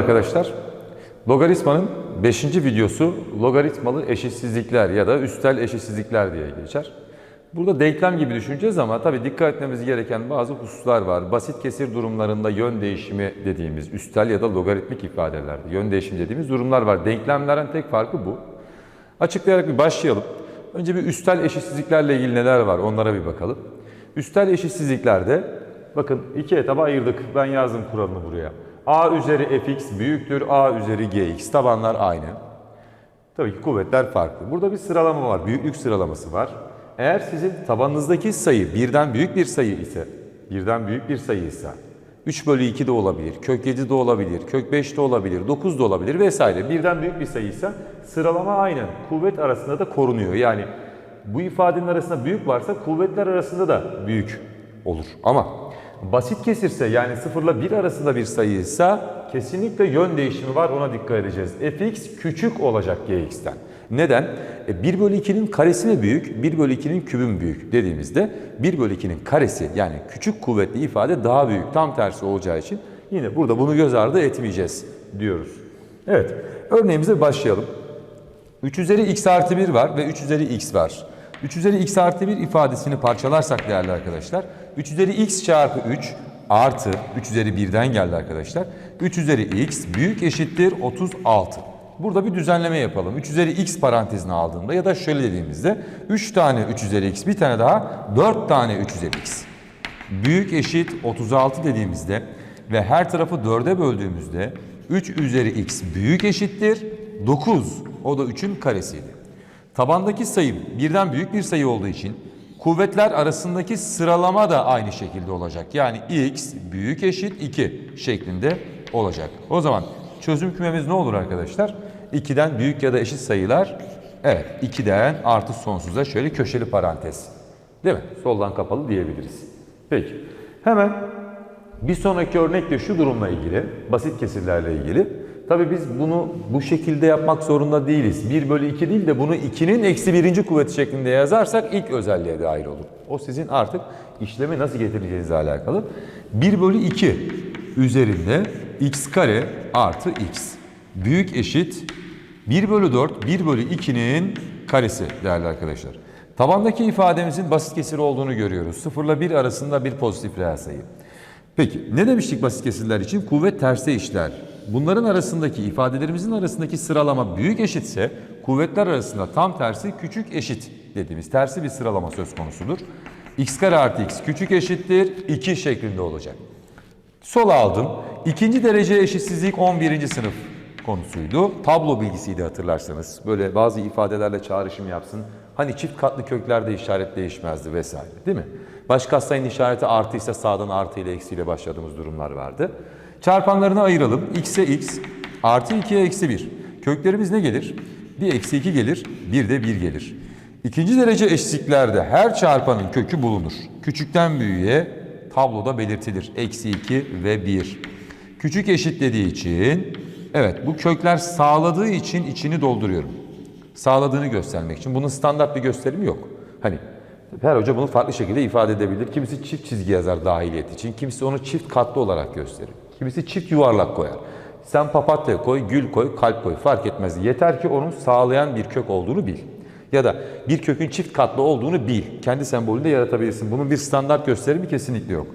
arkadaşlar. Logaritmanın 5. videosu logaritmalı eşitsizlikler ya da üstel eşitsizlikler diye geçer. Burada denklem gibi düşüneceğiz ama tabii dikkat etmemiz gereken bazı hususlar var. Basit kesir durumlarında yön değişimi dediğimiz üstel ya da logaritmik ifadelerde yön değişimi dediğimiz durumlar var. Denklemlerin tek farkı bu. Açıklayarak bir başlayalım. Önce bir üstel eşitsizliklerle ilgili neler var onlara bir bakalım. Üstel eşitsizliklerde bakın iki etaba ayırdık. Ben yazdım kuralını buraya. A üzeri fx büyüktür a üzeri gx. Tabanlar aynı. Tabii ki kuvvetler farklı. Burada bir sıralama var. Büyüklük sıralaması var. Eğer sizin tabanınızdaki sayı birden büyük bir sayı ise, birden büyük bir sayı ise 3 bölü 2 de olabilir, kök 7 de olabilir, kök 5 de olabilir, 9 da olabilir vesaire. Birden büyük bir sayı ise sıralama aynı. Kuvvet arasında da korunuyor. Yani bu ifadenin arasında büyük varsa kuvvetler arasında da büyük olur. Ama basit kesirse yani 0 ile 1 arasında bir sayıysa kesinlikle yön değişimi var ona dikkat edeceğiz. fx küçük olacak gx'ten. Neden? E 1 bölü 2'nin karesi mi büyük, 1 bölü 2'nin kübü mü büyük dediğimizde 1 bölü 2'nin karesi yani küçük kuvvetli ifade daha büyük. Tam tersi olacağı için yine burada bunu göz ardı etmeyeceğiz diyoruz. Evet, örneğimize başlayalım. 3 üzeri x artı 1 var ve 3 üzeri x var. 3 üzeri x artı 1 ifadesini parçalarsak değerli arkadaşlar. 3 üzeri x çarpı 3 artı 3 üzeri 1'den geldi arkadaşlar. 3 üzeri x büyük eşittir 36. Burada bir düzenleme yapalım. 3 üzeri x parantezine aldığımda ya da şöyle dediğimizde 3 tane 3 üzeri x bir tane daha 4 tane 3 üzeri x. Büyük eşit 36 dediğimizde ve her tarafı 4'e böldüğümüzde 3 üzeri x büyük eşittir 9. O da 3'ün karesiydi. Tabandaki sayım birden büyük bir sayı olduğu için kuvvetler arasındaki sıralama da aynı şekilde olacak. Yani x büyük eşit 2 şeklinde olacak. O zaman çözüm kümemiz ne olur arkadaşlar? 2'den büyük ya da eşit sayılar evet 2'den artı sonsuza şöyle köşeli parantez. Değil mi? Soldan kapalı diyebiliriz. Peki. Hemen bir sonraki örnek de şu durumla ilgili, basit kesirlerle ilgili. Tabii biz bunu bu şekilde yapmak zorunda değiliz. 1 bölü 2 değil de bunu 2'nin eksi birinci kuvveti şeklinde yazarsak ilk özelliğe dair olur. O sizin artık işlemi nasıl getireceğinizle alakalı. 1 bölü 2 üzerinde x kare artı x büyük eşit 1 bölü 4 1 bölü 2'nin karesi değerli arkadaşlar. Tabandaki ifademizin basit kesir olduğunu görüyoruz. 0 ile 1 arasında bir pozitif reel sayı. Peki ne demiştik basit kesirler için? Kuvvet terse işler. Bunların arasındaki ifadelerimizin arasındaki sıralama büyük eşitse kuvvetler arasında tam tersi küçük eşit dediğimiz tersi bir sıralama söz konusudur. x kare artı x küçük eşittir 2 şeklinde olacak. Sol aldım. İkinci derece eşitsizlik 11. sınıf konusuydu. Tablo bilgisiydi hatırlarsanız. Böyle bazı ifadelerle çağrışım yapsın. Hani çift katlı köklerde işaret değişmezdi vesaire değil mi? Baş katsayının işareti artıysa sağdan artı ile eksiyle başladığımız durumlar vardı. Çarpanlarını ayıralım. x'e x artı 2'ye eksi 1. Köklerimiz ne gelir? Bir eksi 2 gelir, bir de 1 gelir. İkinci derece eşitliklerde her çarpanın kökü bulunur. Küçükten büyüğe tabloda belirtilir. Eksi 2 ve 1. Küçük eşit dediği için, evet bu kökler sağladığı için içini dolduruyorum. Sağladığını göstermek için. Bunun standart bir gösterimi yok. Hani her hoca bunu farklı şekilde ifade edebilir. Kimisi çift çizgi yazar dahiliyet için. Kimisi onu çift katlı olarak gösterir. Kimisi çift yuvarlak koyar. Sen papatya koy, gül koy, kalp koy fark etmez. Yeter ki onun sağlayan bir kök olduğunu bil. Ya da bir kökün çift katlı olduğunu bil. Kendi sembolünde yaratabilirsin. Bunun bir standart gösterimi kesinlikle yok.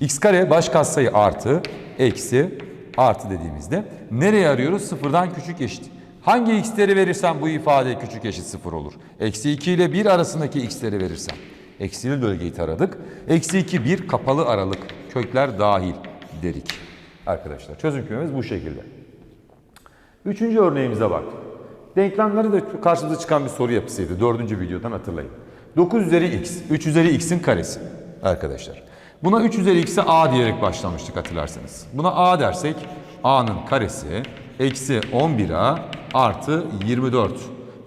x kare baş katsayı artı, eksi, artı dediğimizde nereye arıyoruz? Sıfırdan küçük eşit. Hangi x'leri verirsem bu ifade küçük eşit sıfır olur. Eksi 2 ile 1 arasındaki x'leri verirsem. Eksili bölgeyi taradık. Eksi 2, 1 kapalı aralık. Kökler dahil dedik. Arkadaşlar çözüm kümemiz bu şekilde. Üçüncü örneğimize bak. Denklemleri de karşımıza çıkan bir soru yapısıydı. Dördüncü videodan hatırlayın. 9 üzeri x, 3 üzeri x'in karesi arkadaşlar. Buna 3 üzeri x'e a diyerek başlamıştık hatırlarsanız. Buna a dersek a'nın karesi eksi 11a artı 24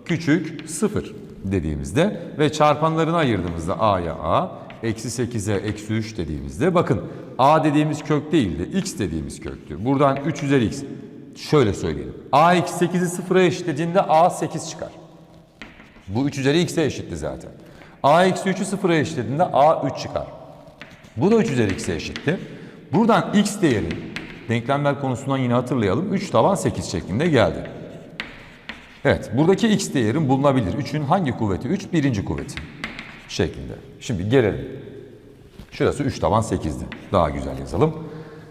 küçük 0 dediğimizde ve çarpanlarını ayırdığımızda a'ya a, eksi 8'e eksi 3 dediğimizde bakın a dediğimiz kök değil de x dediğimiz köktü. Buradan 3 üzeri x şöyle söyleyelim. a eksi 8'i sıfıra eşitlediğinde a 8 çıkar. Bu 3 üzeri x'e eşitti zaten. a eksi 3'ü sıfıra eşitlediğinde a 3 çıkar. Bu da 3 üzeri x'e eşitti. Buradan x değeri Denklemler konusundan yine hatırlayalım. 3 taban 8 şeklinde geldi. Evet, buradaki x değerin bulunabilir. 3'ün hangi kuvveti? 3 birinci kuvveti şeklinde. Şimdi gelelim. Şurası 3 taban 8'di. Daha güzel yazalım.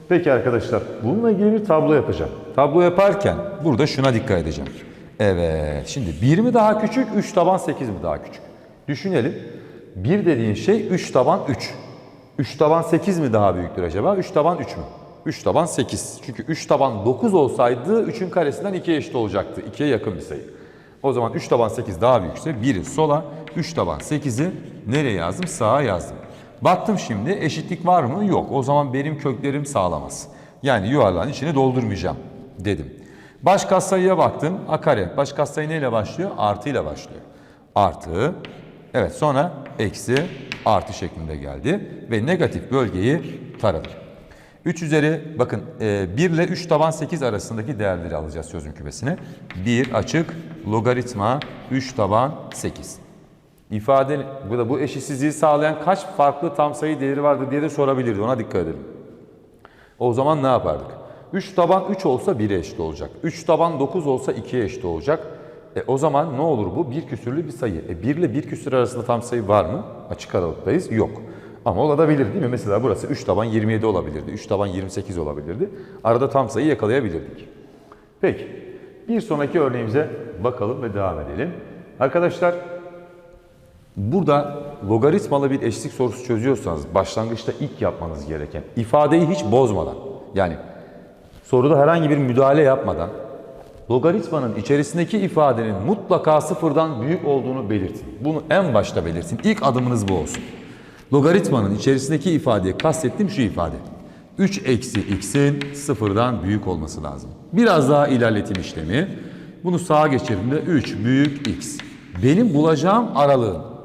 Peki arkadaşlar, bununla ilgili bir tablo yapacağım. Tablo yaparken burada şuna dikkat edeceğim. Evet, şimdi 1 mi daha küçük, 3 taban 8 mi daha küçük? Düşünelim. 1 dediğin şey 3 taban 3. 3 taban 8 mi daha büyüktür acaba? 3 taban 3 mü? 3 taban 8. Çünkü 3 taban 9 olsaydı 3'ün karesinden 2'ye eşit olacaktı. 2'ye yakın bir sayı. O zaman 3 taban 8 daha büyükse 1'i sola, 3 taban 8'i nereye yazdım? Sağa yazdım. Baktım şimdi eşitlik var mı? Yok. O zaman benim köklerim sağlamaz. Yani yuvarlağın içine doldurmayacağım dedim. Baş katsayıya baktım. A kare. Baş katsayı neyle başlıyor? Artı ile başlıyor. Artı. Evet sonra eksi artı şeklinde geldi. Ve negatif bölgeyi taradım. 3 üzeri bakın e, 1 ile 3 taban 8 arasındaki değerleri alacağız çözüm kümesine. 1 açık logaritma 3 taban 8. İfade bu da bu eşitsizliği sağlayan kaç farklı tam sayı değeri vardır diye de sorabilirdi. Ona dikkat edelim. O zaman ne yapardık? 3 taban 3 olsa 1'e eşit olacak. 3 taban 9 olsa 2'ye eşit olacak. E, o zaman ne olur bu? Bir küsürlü bir sayı. E, 1 ile 1 küsür arasında tam sayı var mı? Açık aralıktayız. Yok. Ama olabilir değil mi? Mesela burası 3 taban 27 olabilirdi. 3 taban 28 olabilirdi. Arada tam sayı yakalayabilirdik. Peki. Bir sonraki örneğimize bakalım ve devam edelim. Arkadaşlar Burada logaritmalı bir eşitlik sorusu çözüyorsanız başlangıçta ilk yapmanız gereken ifadeyi hiç bozmadan yani soruda herhangi bir müdahale yapmadan logaritmanın içerisindeki ifadenin mutlaka sıfırdan büyük olduğunu belirtin. Bunu en başta belirtin. İlk adımınız bu olsun. Logaritmanın içerisindeki ifadeye kastettiğim şu ifade. 3 eksi x'in sıfırdan büyük olması lazım. Biraz daha ilerletim işlemi. Bunu sağa geçirdiğimde 3 büyük x. Benim bulacağım aralığın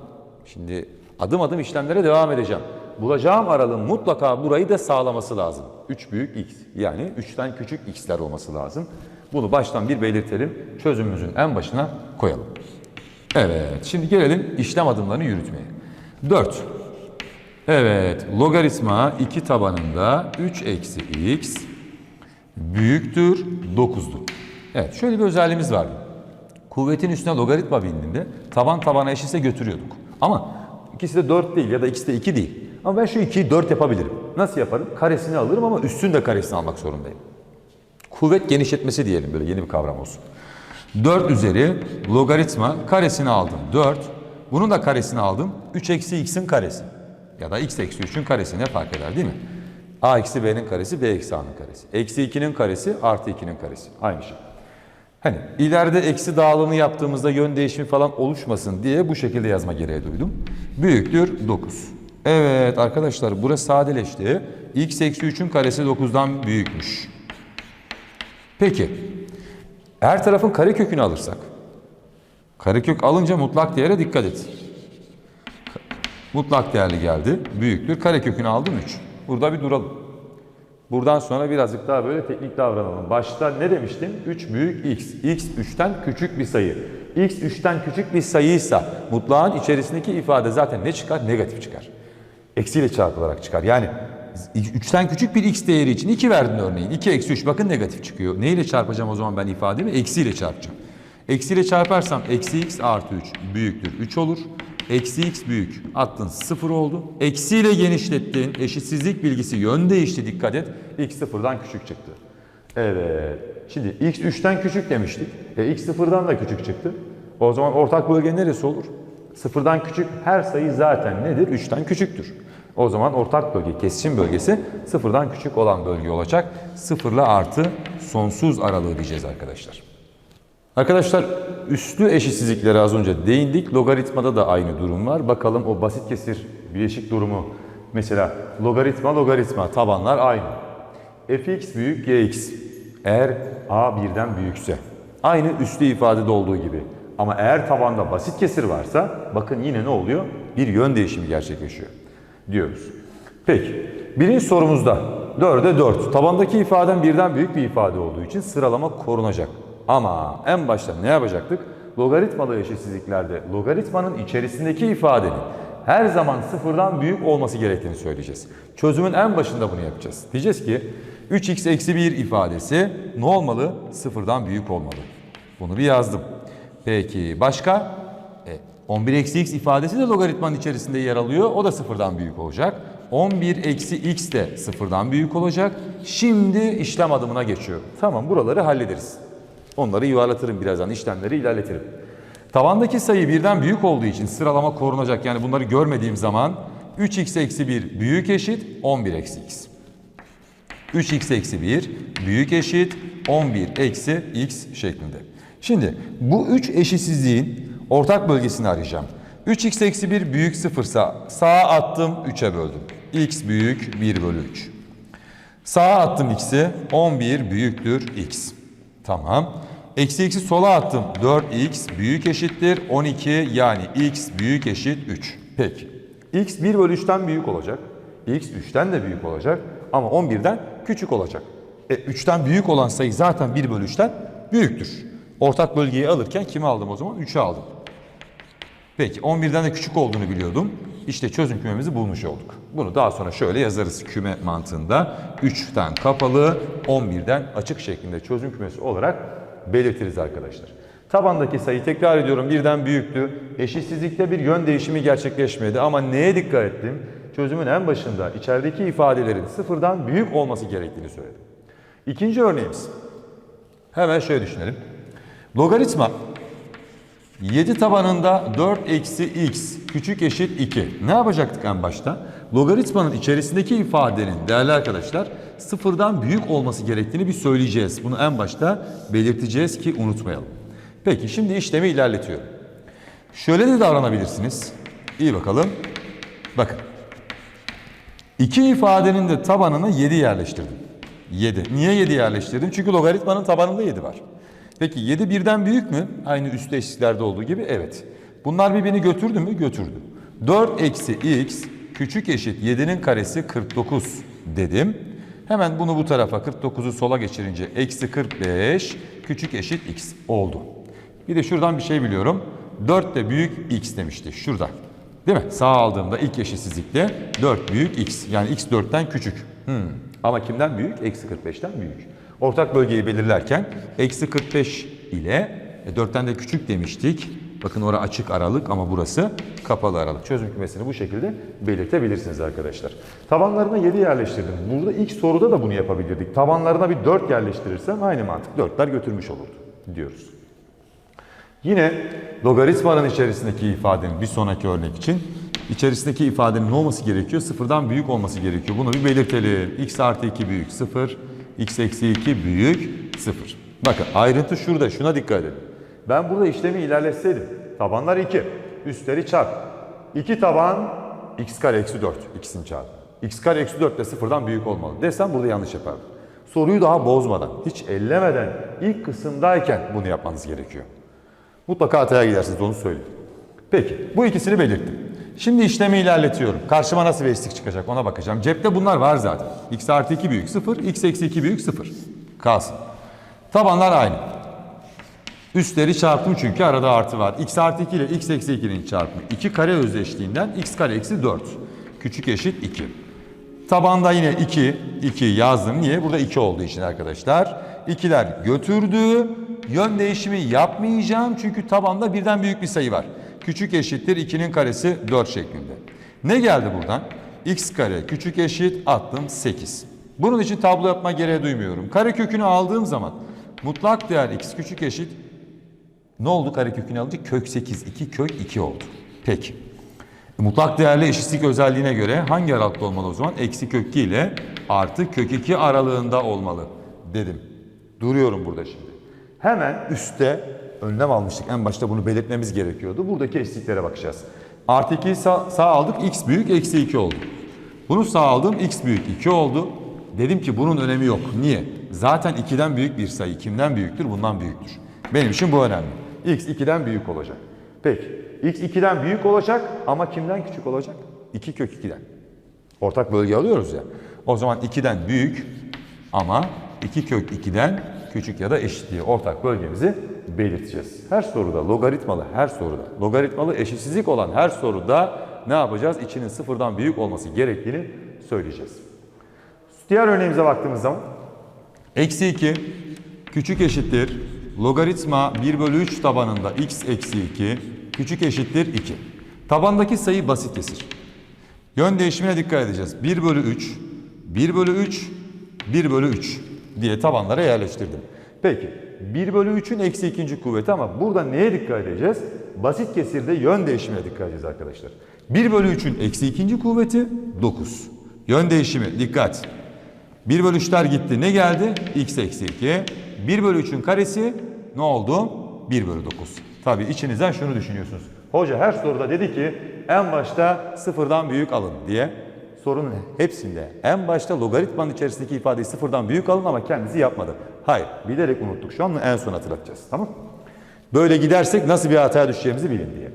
Şimdi adım adım işlemlere devam edeceğim. Bulacağım aralığın mutlaka burayı da sağlaması lazım. 3 büyük x yani 3'ten küçük x'ler olması lazım. Bunu baştan bir belirtelim. Çözümümüzün en başına koyalım. Evet şimdi gelelim işlem adımlarını yürütmeye. 4. Evet logaritma 2 tabanında 3 eksi x büyüktür 9'du. Evet şöyle bir özelliğimiz vardı. Kuvvetin üstüne logaritma bindiğinde taban tabana eşitse götürüyorduk. Ama ikisi de 4 değil ya da ikisi de 2 değil. Ama ben şu 2'yi 4 yapabilirim. Nasıl yaparım? Karesini alırım ama üstün de karesini almak zorundayım. Kuvvet genişletmesi diyelim böyle yeni bir kavram olsun. 4 üzeri logaritma karesini aldım 4. Bunun da karesini aldım 3 eksi x'in karesi. Ya da x eksi 3'ün karesi ne fark eder değil mi? a eksi b'nin karesi b eksi a'nın karesi. Eksi 2'nin karesi artı 2'nin karesi. Aynı şey. Hani ileride eksi dağılımı yaptığımızda yön değişimi falan oluşmasın diye bu şekilde yazma gereği duydum. Büyüktür 9. Evet arkadaşlar burası sadeleşti. x eksi 3'ün karesi 9'dan büyükmüş. Peki her tarafın karekökünü alırsak. Karekök alınca mutlak değere dikkat et. Mutlak değerli geldi. Büyüktür. Karekökünü aldım 3. Burada bir duralım. Buradan sonra birazcık daha böyle teknik davranalım. Başta ne demiştim? 3 büyük x. x 3'ten küçük bir sayı. x 3'ten küçük bir sayıysa mutlağın içerisindeki ifade zaten ne çıkar? Negatif çıkar. Eksiyle çarpılarak çıkar. Yani 3'ten küçük bir x değeri için 2 verdin örneğin. 2 eksi 3 bakın negatif çıkıyor. Neyle çarpacağım o zaman ben ifademi? Eksiyle çarpacağım. Eksiyle çarparsam eksi x artı 3 büyüktür 3 olur. Eksi x büyük. Attın 0 oldu. Eksiyle genişlettin. Eşitsizlik bilgisi yön değişti dikkat et. x sıfırdan küçük çıktı. Evet. Şimdi x 3'ten küçük demiştik. E, x sıfırdan da küçük çıktı. O zaman ortak bölge neresi olur? Sıfırdan küçük her sayı zaten nedir? 3'ten küçüktür. O zaman ortak bölge, kesişim bölgesi sıfırdan küçük olan bölge olacak. Sıfırla artı sonsuz aralığı diyeceğiz arkadaşlar. Arkadaşlar üslü eşitsizliklere az önce değindik. Logaritmada da aynı durum var. Bakalım o basit kesir bileşik durumu. Mesela logaritma logaritma tabanlar aynı. fx büyük gx. Eğer a birden büyükse. Aynı üslü ifadede olduğu gibi. Ama eğer tabanda basit kesir varsa bakın yine ne oluyor? Bir yön değişimi gerçekleşiyor diyoruz. Peki birinci sorumuzda 4'e 4. Tabandaki ifaden birden büyük bir ifade olduğu için sıralama korunacak. Ama en başta ne yapacaktık? Logaritmalı eşitsizliklerde logaritmanın içerisindeki ifadenin her zaman sıfırdan büyük olması gerektiğini söyleyeceğiz. Çözümün en başında bunu yapacağız. Diyeceğiz ki 3x eksi 1 ifadesi ne olmalı? Sıfırdan büyük olmalı. Bunu bir yazdım. Peki başka? E, 11 eksi x ifadesi de logaritmanın içerisinde yer alıyor. O da sıfırdan büyük olacak. 11 eksi x de sıfırdan büyük olacak. Şimdi işlem adımına geçiyorum. Tamam buraları hallederiz. Onları yuvarlatırım birazdan işlemleri ilerletirim. Tavandaki sayı birden büyük olduğu için sıralama korunacak. Yani bunları görmediğim zaman 3x eksi 1 büyük eşit 11 eksi x. 3x eksi 1 büyük eşit 11 eksi x şeklinde. Şimdi bu üç eşitsizliğin ortak bölgesini arayacağım. 3x eksi 1 büyük 0 ise sağa attım 3'e böldüm. x büyük 1 bölü 3. Sağa attım x'i 11 büyüktür x. Tamam. Eksi x'i sola attım 4x büyük eşittir 12 yani x büyük eşit 3. Peki. x 1 bölü 3'ten büyük olacak. x 3'ten de büyük olacak ama 11'den küçük olacak. E 3'ten büyük olan sayı zaten 1 bölü 3'ten büyüktür. Ortak bölgeyi alırken kimi aldım o zaman? 3'ü aldım. Peki 11'den de küçük olduğunu biliyordum. İşte çözüm kümemizi bulmuş olduk. Bunu daha sonra şöyle yazarız küme mantığında. 3'ten kapalı, 11'den açık şeklinde çözüm kümesi olarak belirtiriz arkadaşlar. Tabandaki sayı tekrar ediyorum birden büyüktü. Eşitsizlikte bir yön değişimi gerçekleşmedi ama neye dikkat ettim? Çözümün en başında içerideki ifadelerin sıfırdan büyük olması gerektiğini söyledim. İkinci örneğimiz. Hemen şöyle düşünelim. Logaritma 7 tabanında 4 eksi x küçük eşit 2. Ne yapacaktık en başta? Logaritmanın içerisindeki ifadenin değerli arkadaşlar sıfırdan büyük olması gerektiğini bir söyleyeceğiz. Bunu en başta belirteceğiz ki unutmayalım. Peki şimdi işlemi ilerletiyorum. Şöyle de davranabilirsiniz. İyi bakalım. Bakın. İki ifadenin de tabanına 7 yerleştirdim. 7. Niye 7 yerleştirdim? Çünkü logaritmanın tabanında 7 var. Peki 7 birden büyük mü? Aynı üstte eşitlerde olduğu gibi evet. Bunlar birbirini götürdü mü? Götürdü. 4 eksi x küçük eşit 7'nin karesi 49 dedim. Hemen bunu bu tarafa 49'u sola geçirince eksi 45 küçük eşit x oldu. Bir de şuradan bir şey biliyorum. 4 de büyük x demişti şurada. Değil mi? Sağ aldığımda ilk eşitsizlikte 4 büyük x. Yani x 4'ten küçük. Hmm. Ama kimden büyük? Eksi 45'ten büyük. Ortak bölgeyi belirlerken eksi 45 ile e, 4'ten de küçük demiştik. Bakın orası açık aralık ama burası kapalı aralık. Çözüm kümesini bu şekilde belirtebilirsiniz arkadaşlar. Tabanlarına 7 yerleştirdim. Burada ilk soruda da bunu yapabilirdik. Tabanlarına bir 4 yerleştirirsem aynı mantık 4'ler götürmüş olurdu diyoruz. Yine logaritmanın içerisindeki ifadenin bir sonraki örnek için içerisindeki ifadenin ne olması gerekiyor? Sıfırdan büyük olması gerekiyor. Bunu bir belirtelim. x artı 2 büyük 0, x eksi 2 büyük 0. Bakın ayrıntı şurada. Şuna dikkat edin. Ben burada işlemi ilerletseydim. Tabanlar 2. Üstleri çarp. 2 taban x kare eksi 4. ikisini çarp. x kare eksi 4 de sıfırdan büyük olmalı. Desem burada yanlış yapardım. Soruyu daha bozmadan, hiç ellemeden ilk kısımdayken bunu yapmanız gerekiyor. Mutlaka hataya gidersiniz onu söyleyeyim. Peki bu ikisini belirttim. Şimdi işlemi ilerletiyorum. Karşıma nasıl bir eşitlik çıkacak ona bakacağım. Cepte bunlar var zaten. x artı 2 büyük 0, x eksi 2 büyük 0. Kalsın. Tabanlar aynı. Üstleri çarptım çünkü arada artı var. x artı 2 ile x eksi 2'nin çarpımı. 2 kare özdeşliğinden x kare eksi 4. Küçük eşit 2. Tabanda yine 2, 2 yazdım. Niye? Burada 2 olduğu için arkadaşlar. İkiler götürdü. Yön değişimi yapmayacağım çünkü tabanda birden büyük bir sayı var. Küçük eşittir 2'nin karesi 4 şeklinde. Ne geldi buradan? x kare küçük eşit attım 8. Bunun için tablo yapma gereği duymuyorum. Kare kökünü aldığım zaman mutlak değer x küçük eşit ne oldu kare kökünü alınca? Kök 8, 2 kök 2 oldu. Peki. Mutlak değerli eşitlik özelliğine göre hangi aralıkta olmalı o zaman? Eksi kök 2 ile artı kök 2 aralığında olmalı dedim. Duruyorum burada şimdi. Hemen üstte önlem almıştık. En başta bunu belirtmemiz gerekiyordu. Buradaki eşitliklere bakacağız. Artı 2'yi sağ, sağ aldık. X büyük eksi 2 oldu. Bunu sağ aldım. X büyük 2 oldu. Dedim ki bunun önemi yok. Niye? Zaten 2'den büyük bir sayı. Kimden büyüktür? Bundan büyüktür. Benim için bu önemli. X 2'den büyük olacak. Peki. X 2'den büyük olacak ama kimden küçük olacak? 2 kök 2'den. Ortak bölge alıyoruz ya. O zaman 2'den büyük ama 2 kök 2'den küçük ya da eşit diye ortak bölgemizi belirteceğiz. Her soruda logaritmalı her soruda logaritmalı eşitsizlik olan her soruda ne yapacağız? İçinin sıfırdan büyük olması gerektiğini söyleyeceğiz. Diğer örneğimize baktığımız zaman Eksi 2 küçük eşittir logaritma 1 bölü 3 tabanında x eksi 2 küçük eşittir 2. Tabandaki sayı basit kesir. Yön değişimine dikkat edeceğiz. 1 bölü 3, 1 bölü 3, 1 bölü 3 diye tabanlara yerleştirdim. Peki 1 bölü 3'ün eksi ikinci kuvveti ama burada neye dikkat edeceğiz? Basit kesirde yön değişimine dikkat edeceğiz arkadaşlar. 1 bölü 3'ün eksi ikinci kuvveti 9. Yön değişimi dikkat. 1 bölü 3'ler gitti. Ne geldi? x eksi 2. 1 bölü 3'ün karesi ne oldu? 1 bölü 9. Tabii içinizden şunu düşünüyorsunuz. Hoca her soruda dedi ki en başta sıfırdan büyük alın diye. Sorunun hepsinde en başta logaritmanın içerisindeki ifadeyi sıfırdan büyük alın ama kendisi yapmadı. Hayır, bilerek unuttuk. Şu an en son hatırlatacağız. Tamam Böyle gidersek nasıl bir hataya düşeceğimizi bilin diye.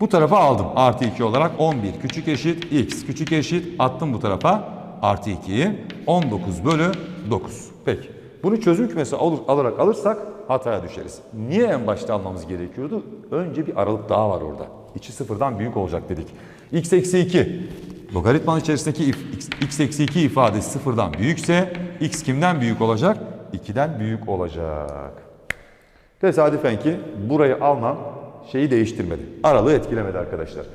Bu tarafa aldım. Artı 2 olarak 11 küçük eşit x küçük eşit attım bu tarafa. Artı 2'yi 19 bölü 9. Peki. Bunu çözüm kümesi alır, alarak alırsak hataya düşeriz. Niye en başta almamız gerekiyordu? Önce bir aralık daha var orada. İçi sıfırdan büyük olacak dedik. x eksi 2. Logaritmanın içerisindeki if- x, eksi 2 ifadesi sıfırdan büyükse x kimden büyük olacak? 2'den büyük olacak. Tesadüfen ki burayı almam şeyi değiştirmedi. Aralığı etkilemedi arkadaşlar.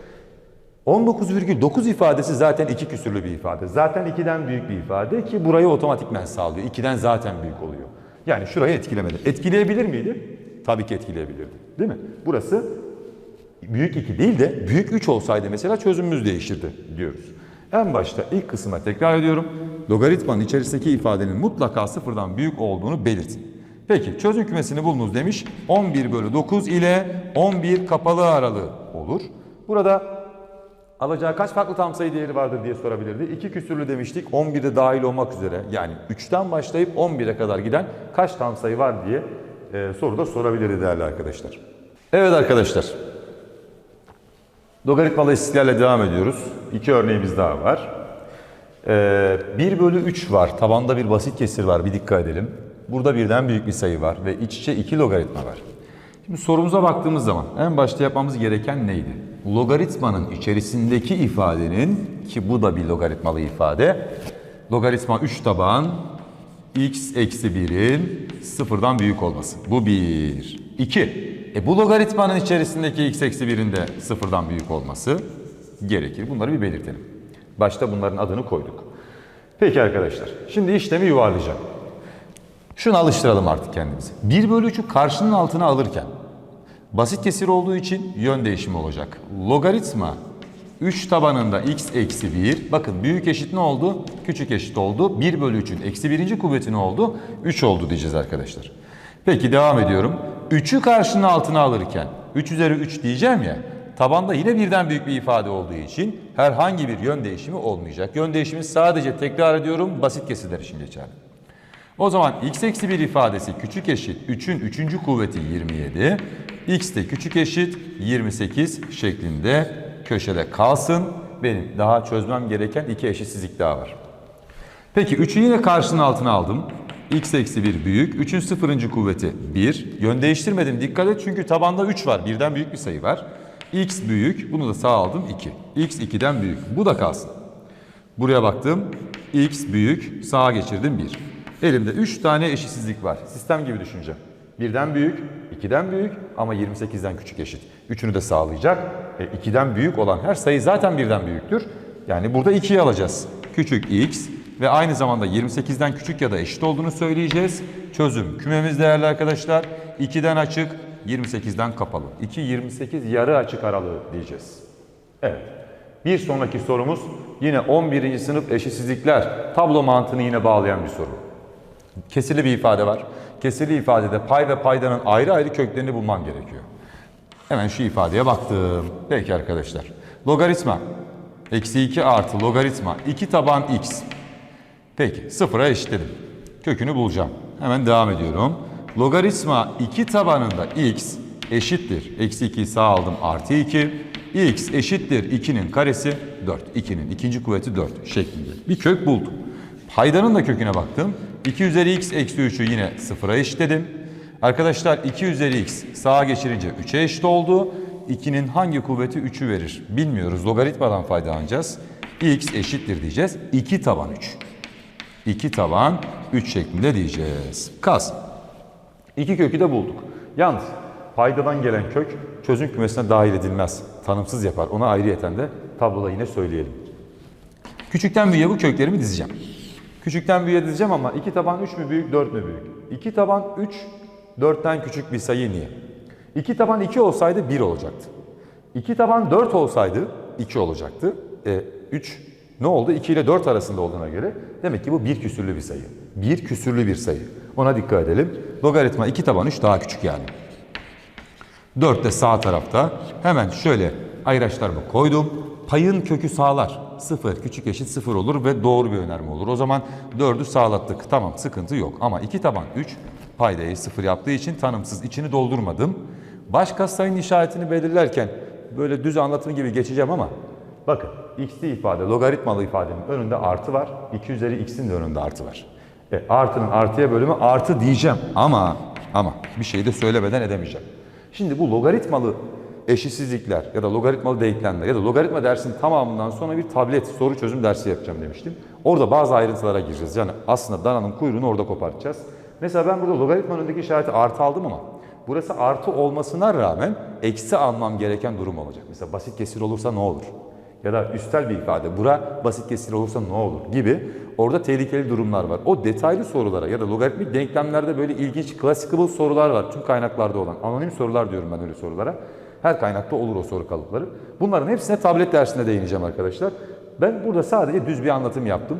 19,9 ifadesi zaten iki küsürlü bir ifade. Zaten 2'den büyük bir ifade ki burayı otomatikmen sağlıyor. 2'den zaten büyük oluyor. Yani şurayı etkilemedi. Etkileyebilir miydi? Tabii ki etkileyebilirdi. Değil mi? Burası büyük 2 değil de büyük 3 olsaydı mesela çözümümüz değişirdi diyoruz. En başta ilk kısma tekrar ediyorum. Logaritmanın içerisindeki ifadenin mutlaka sıfırdan büyük olduğunu belirtin. Peki çözüm kümesini bulunuz demiş. 11 bölü 9 ile 11 kapalı aralığı olur. Burada alacağı kaç farklı tam sayı değeri vardır diye sorabilirdi. İki küsürlü demiştik 11'de dahil olmak üzere. Yani 3'ten başlayıp 11'e kadar giden kaç tam sayı var diye e, soruda sorabilirdi değerli arkadaşlar. Evet arkadaşlar. Logaritmalı eşitliklerle devam ediyoruz. İki örneğimiz daha var. Ee, 1 bölü 3 var. Tabanda bir basit kesir var. Bir dikkat edelim. Burada birden büyük bir sayı var ve iç içe iki logaritma var. Şimdi sorumuza baktığımız zaman en başta yapmamız gereken neydi? Logaritmanın içerisindeki ifadenin ki bu da bir logaritmalı ifade. Logaritma 3 taban x eksi 1'in sıfırdan büyük olması. Bu bir. İki. E bu logaritmanın içerisindeki x eksi 1'in de sıfırdan büyük olması gerekir. Bunları bir belirtelim. Başta bunların adını koyduk. Peki arkadaşlar. Şimdi işlemi yuvarlayacağım. Şunu alıştıralım artık kendimize. 1 bölü 3'ü karşının altına alırken basit kesir olduğu için yön değişimi olacak. Logaritma 3 tabanında x eksi 1. Bakın büyük eşit ne oldu? Küçük eşit oldu. 1 bölü 3'ün eksi birinci kuvveti ne oldu? 3 oldu diyeceğiz arkadaşlar. Peki devam ediyorum. 3'ü karşının altına alırken 3 üzeri 3 diyeceğim ya. Tabanda yine birden büyük bir ifade olduğu için herhangi bir yön değişimi olmayacak. Yön değişimi sadece tekrar ediyorum basit kesirler için geçerli. O zaman x eksi 1 ifadesi küçük eşit 3'ün 3. kuvveti 27, x de küçük eşit 28 şeklinde köşede kalsın. Benim daha çözmem gereken iki eşitsizlik daha var. Peki 3'ü yine karşının altına aldım. x eksi 1 büyük. 3'ün 0. kuvveti 1. Yön değiştirmedim. Dikkat et çünkü tabanda 3 var. Birden büyük bir sayı var. x büyük. Bunu da sağ aldım 2. x 2'den büyük. Bu da kalsın. Buraya baktım. X büyük. Sağa geçirdim 1. Elimde 3 tane eşitsizlik var. Sistem gibi düşüneceğim. Birden büyük, 2'den büyük ama 28'den küçük eşit. Üçünü de sağlayacak. E, 2'den büyük olan her sayı zaten birden büyüktür. Yani burada 2'yi alacağız. Küçük x ve aynı zamanda 28'den küçük ya da eşit olduğunu söyleyeceğiz. Çözüm kümemiz değerli arkadaşlar. 2'den açık, 28'den kapalı. 2, 28 yarı açık aralığı diyeceğiz. Evet. Bir sonraki sorumuz yine 11. sınıf eşitsizlikler tablo mantığını yine bağlayan bir soru. Kesirli bir ifade var. Kesirli ifadede pay ve paydanın ayrı ayrı köklerini bulmam gerekiyor. Hemen şu ifadeye baktım. Peki arkadaşlar. Logaritma. Eksi 2 artı logaritma. 2 taban x. Peki sıfıra eşitledim. Kökünü bulacağım. Hemen devam ediyorum. Logaritma 2 tabanında x eşittir. Eksi 2'yi sağ aldım artı 2. x eşittir 2'nin karesi 4. 2'nin ikinci kuvveti 4 şeklinde. Bir kök buldum. Paydanın da köküne baktım. 2 üzeri x eksi 3'ü yine sıfıra eşitledim. Arkadaşlar 2 üzeri x sağa geçirince 3'e eşit oldu. 2'nin hangi kuvveti 3'ü verir bilmiyoruz. Logaritmadan faydalanacağız. x eşittir diyeceğiz. 2 taban 3. 2 taban 3 şeklinde diyeceğiz. Kas. İki kökü de bulduk. Yalnız paydadan gelen kök çözüm kümesine dahil edilmez. Tanımsız yapar. Ona ayrıyeten de tabloda yine söyleyelim. Küçükten büyüğe bu köklerimi dizeceğim. Küçükten büyüğe dizeceğim ama 2 taban 3 mü büyük 4 mü büyük? 2 taban 3 4'ten küçük bir sayı niye? 2 taban 2 olsaydı 1 olacaktı. 2 taban 4 olsaydı 2 olacaktı. E, 3 ne oldu? 2 ile 4 arasında olduğuna göre demek ki bu bir küsürlü bir sayı. Bir küsürlü bir sayı. Ona dikkat edelim. Logaritma 2 taban 3 daha küçük yani. 4 de sağ tarafta. Hemen şöyle ayraçlarımı koydum. Payın kökü sağlar. 0 küçük eşit 0 olur ve doğru bir önerme olur. O zaman 4'ü sağlattık. Tamam sıkıntı yok. Ama 2 taban 3 paydayı 0 yaptığı için tanımsız içini doldurmadım. Baş sayının işaretini belirlerken böyle düz anlatım gibi geçeceğim ama bakın x'li ifade logaritmalı ifadenin önünde artı var. 2 üzeri x'in de önünde artı var. E, artının artıya bölümü artı diyeceğim ama ama bir şey de söylemeden edemeyeceğim. Şimdi bu logaritmalı eşitsizlikler ya da logaritmalı denklemler ya da logaritma dersinin tamamından sonra bir tablet soru çözüm dersi yapacağım demiştim. Orada bazı ayrıntılara gireceğiz. Yani aslında dananın kuyruğunu orada kopartacağız. Mesela ben burada logaritmanın önündeki işareti artı aldım ama burası artı olmasına rağmen eksi almam gereken durum olacak. Mesela basit kesir olursa ne olur? Ya da üstel bir ifade, bura basit kesir olursa ne olur gibi orada tehlikeli durumlar var. O detaylı sorulara ya da logaritmik denklemlerde böyle ilginç classical sorular var. Tüm kaynaklarda olan. Anonim sorular diyorum ben öyle sorulara. Her kaynakta olur o soru kalıpları. Bunların hepsine tablet dersinde değineceğim arkadaşlar. Ben burada sadece düz bir anlatım yaptım.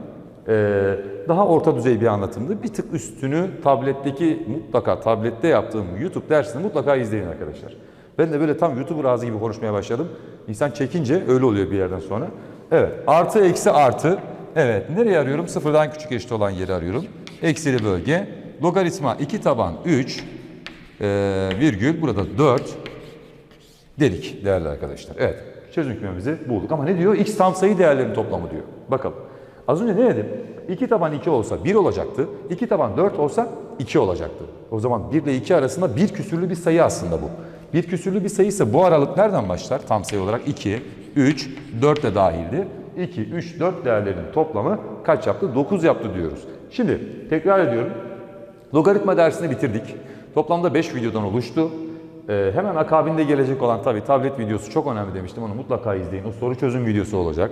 Ee, daha orta düzey bir anlatımdı. Bir tık üstünü tabletteki mutlaka tablette yaptığım YouTube dersini mutlaka izleyin arkadaşlar. Ben de böyle tam YouTuber ağzı gibi konuşmaya başladım. İnsan çekince öyle oluyor bir yerden sonra. Evet artı eksi artı. Evet nereye arıyorum? Sıfırdan küçük eşit olan yeri arıyorum. Eksili bölge. Logaritma 2 taban 3 ee, virgül burada 4 dedik değerli arkadaşlar. Evet çözüm kümemizi bulduk ama ne diyor? X tam sayı değerlerinin toplamı diyor. Bakalım. Az önce ne dedim? 2 taban 2 olsa 1 olacaktı. 2 taban 4 olsa 2 olacaktı. O zaman 1 ile 2 arasında bir küsürlü bir sayı aslında bu. Bir küsürlü bir sayı ise bu aralık nereden başlar? Tam sayı olarak 2, 3, 4 de dahildi. 2, 3, 4 değerlerinin toplamı kaç yaptı? 9 yaptı diyoruz. Şimdi tekrar ediyorum. Logaritma dersini bitirdik. Toplamda 5 videodan oluştu. Ee, hemen akabinde gelecek olan tabii tablet videosu çok önemli demiştim. Onu mutlaka izleyin. O soru çözüm videosu olacak.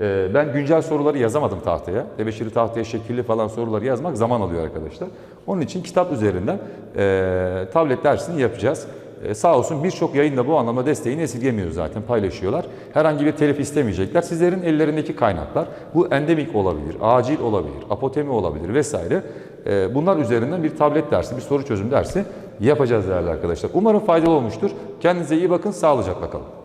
Ee, ben güncel soruları yazamadım tahtaya. Tebeşiri tahtaya şekilli falan soruları yazmak zaman alıyor arkadaşlar. Onun için kitap üzerinden e, tablet dersini yapacağız. E, sağ olsun birçok yayında bu anlamda desteğini esirgemiyor zaten paylaşıyorlar. Herhangi bir telif istemeyecekler. Sizlerin ellerindeki kaynaklar bu endemik olabilir, acil olabilir, apotemi olabilir vesaire. E, bunlar üzerinden bir tablet dersi, bir soru çözüm dersi yapacağız değerli arkadaşlar. Umarım faydalı olmuştur. Kendinize iyi bakın, sağlıcakla kalın.